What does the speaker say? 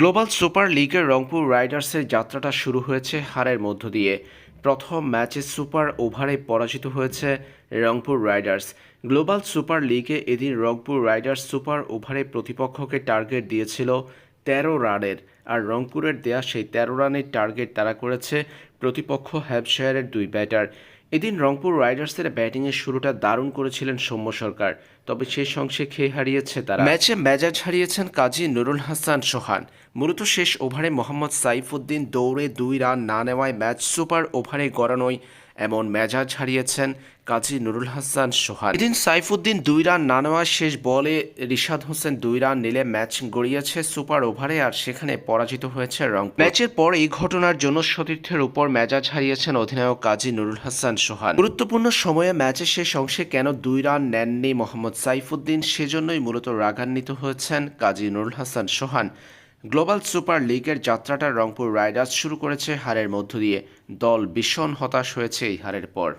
Global super লিগের রংপুর রাইডার্সের যাত্রাটা শুরু হয়েছে হারের মধ্য দিয়ে। প্রথম ম্যাচে সুপার ওভারে পরাজিত হয়েছে রংপুর রাইডার্স। গ্লোবাল সুপার লিগে এদিন রংপুর রাইডার্স সুপার ওভারে প্রতিপক্ষকে টার্গেট দিয়েছিল তেরো রানের, আর রংপুরের দেয়া সেই তেরো রানের টার্গেট তারা করেছে প্রতিপক্ষ হ্যাপশায়ারের দুই ব্যাটার। এদিন রংপুর রাইডার্সের ব্যাটিংয়ের শুরুটা দারুণ করেছিলেন সৌম্য সরকার, তবে শেষ অংশে খেয়ে হারিয়েছে তারা। ম্যাচে মেজাজ হারিয়েছেন কাজী নুরুল হাসান সোহান। মূলত শেষ ওভারে মোহাম্মদ সাইফুদ্দিন দৌড়ে দুই রান না নেওয়ায় ম্যাচ সুপার ওভারে গড়ানোয় এমন মেজাজ হারিয়েছেন কাজী নুরুল হাসান সোহান। এদিন সাইফুদ্দিন দুই রান না নেওয়ার শেষ বলে রিশাদ হোসেন দুই রান নিলে ম্যাচ গড়িয়েছে সুপার ওভারে আর সেখানে পরাজিত হয়েছে রং ম্যাচের পর এই ঘটনার জন্য সতীর্থের উপর মেজাজ হারিয়েছেন অধিনায়ক কাজী নুরুল হাসান সোহান। গুরুত্বপূর্ণ সময়ে ম্যাচের শেষ অংশে কেন দুই রান নেননি মোহাম্মদ সাইফুদ্দিন, সেজন্যই মূলত রাগান্বিত হয়েছেন কাজী নুরুল হাসান সোহান। গ্লোবাল সুপার লিগের যাত্রাটা রংপুর রাইডার্স শুরু করেছে হারের মধ্য দিয়ে। দল ভীষণ হতাশ হয়েছে এই হারের পর।